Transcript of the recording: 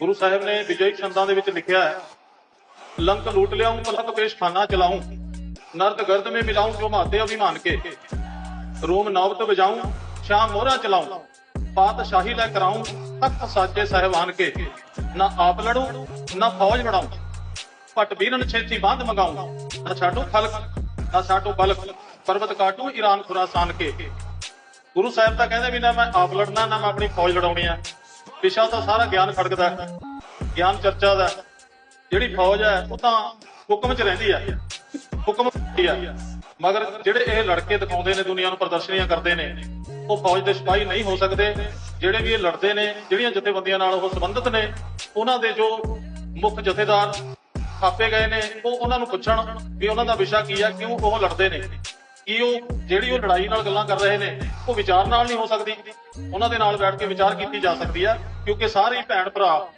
ਗੁਰੂ ਸਾਹਿਬ ਨੇ ਵਿਜੇ ਛੰਦਾਂ ਦੇ ਵਿੱਚ ਲਿਖਿਆ ਹੈ, ਲੰਕ ਲੂਟ ਲਿਆਉਂ ਪਲਕ ਪੇਸ਼ ਖਾਨਾ ਚਲਾਉਂ ਨਰਦ ਗਰਦ ਮੇ ਮਿਲਾਉਂ ਜੋ ਮਾਤੇ ਅਭਿਮਾਨ ਕੇ, ਰੋਮ ਨੌਬਤ ਵਜਾਉਂ ਸ਼ਾਮ ਮੋਹਰਾ ਚਲਾਉਂ ਪਾਤਸ਼ਾਹੀ ਲੈ ਕਰਾਉਂ ਤਖਤ ਸਾਜੇ ਸਹਿਬਾਨ ਕੇ, ਨਾ ਆਪ ਲੜੂ, ਨਾ ਫੌਜ ਬਣਾਉਂ ਪਟ ਬੀਰਨ ਛੇਤੀ ਬਾਂਧ ਮੰਗਾਉਂ ਨਾ ਛਾਟੂ ਖਲਕ, ਨਾ ਛਾਟੂ ਬਲਕ, ਪਰਬਤ ਕਾਟੂ ਈਰਾਨ ਖੁਰਾਸਾਨ ਕੇ। ਗੁਰੂ ਸਾਹਿਬ ਤਾਂ ਕਹਿੰਦੇ ਵੀ ਨਾ ਮੈਂ ਆਪ ਲੜਨਾ, ਨਾ ਮੈਂ ਆਪਣੀ ਫੌਜ ਲੜਾਉਣੀ ਆ। ਵਿਸ਼ਾ ਤਾਂ ਸਾਰਾ ਗਿਆਨ ਖੜਕਦਾ ਹੈ। ਗਿਆਨ ਚਰਚਾ ਦਾ ਜਿਹੜੀ ਫੌਜ ਹੈ, ਉਹ ਤਾਂ ਹੁਕਮ 'ਚ ਰਹਿੰਦੀ ਆ ਹੁਕਮ ਹੁੰਦੀ ਆ ਮਗਰ ਜਿਹੜੇ ਇਹ ਲੜਕੇ ਦਿਖਾਉਂਦੇ ਨੇ, ਦੁਨੀਆ ਨੂੰ ਪ੍ਰਦਰਸ਼ਨੀਆਂ ਕਰਦੇ ਨੇ, ਉਹ ਫੌਜ ਦੇ ਸਿਪਾਹੀ ਨਹੀਂ ਹੋ ਸਕਦੇ। ਜਿਹੜੇ ਵੀ ਇਹ ਲੜਦੇ ਨੇ, ਜਿਹੜੀਆਂ ਜਥੇਬੰਦੀਆਂ ਨਾਲ ਉਹ ਸੰਬੰਧਿਤ ਨੇ, ਉਹਨਾਂ ਦੇ ਜੋ ਮੁੱਖ ਜਥੇਦਾਰ ਥਾਪੇ ਗਏ ਨੇ, ਉਹ ਉਹਨਾਂ ਨੂੰ ਪੁੱਛਣ ਵੀ ਉਹਨਾਂ ਦਾ ਵਿਸ਼ਾ ਕੀ ਹੈ, ਕਿਉਂ ਉਹ ਲੜਦੇ ਨੇ। ਕੀ ਉਹ ਜਿਹੜੀ ਉਹ ਲੜਾਈ ਨਾਲ ਗੱਲਾਂ ਕਰ ਰਹੇ ਨੇ, ਉਹ ਵਿਚਾਰ ਨਾਲ ਨਹੀਂ ਹੋ ਸਕਦੀ। ਉਹਨਾਂ ਦੇ ਨਾਲ ਬੈਠ ਕੇ ਵਿਚਾਰ ਕੀਤੀ ਜਾ ਸਕਦੀ ਆ, ਕਿਉਂਕਿ ਸਾਰੇ ਭੈਣ ਭਰਾ